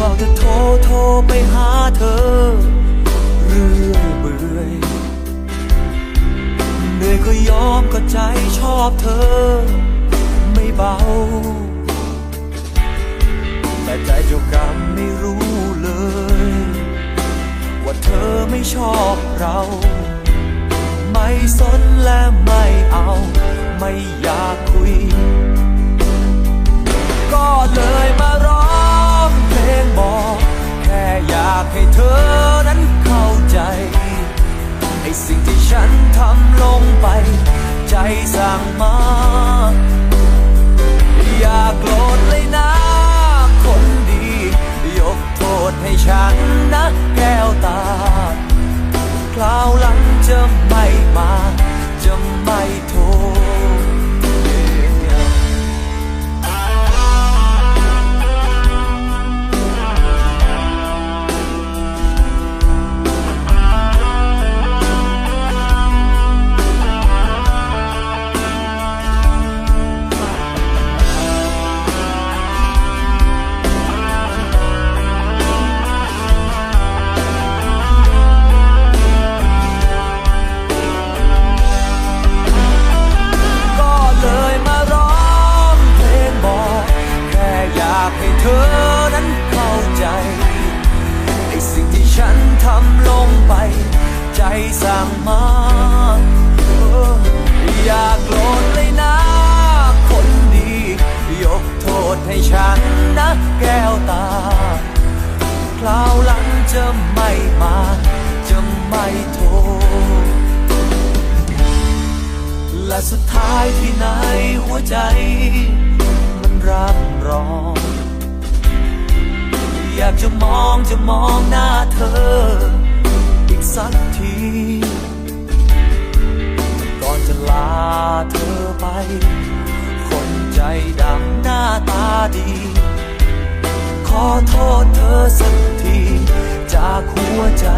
เฝ้าจะโทรโทรไปหาเธอ เรื่อยเบื่อยเหนื่อยก็ยอมก็ใจชอบเธอ ไม่เบา แต่ใจเจ้ากรรมไม่รู้เลย ว่าเธอไม่ชอบเรา ไม่สนและไม่ ทำลงไป ใจสั่งมา อย่าโกรธเลยนะ คนดี ยกโทษให้ฉันนะแก้วตา คราวหลังจะไม่มา จะไม่โท อนั้นเข้าใจไอสิ่งที่ฉันทำลงไป ใจสั่งมาอย่าโกรธเลยนะ คนดี ยกโทษให้ฉันนะแก้วตา คราวหลังจะไม่มา จะไม่โทษและสุดท้ายที่ไหนหัวใจ มันรับรองากจะมองจะมองหน้าเธอ อีกสักที ก่อนจะลาเธอไป คนใจดำหน้าตาดี ขอโทษเธอสักที จากหัวใจ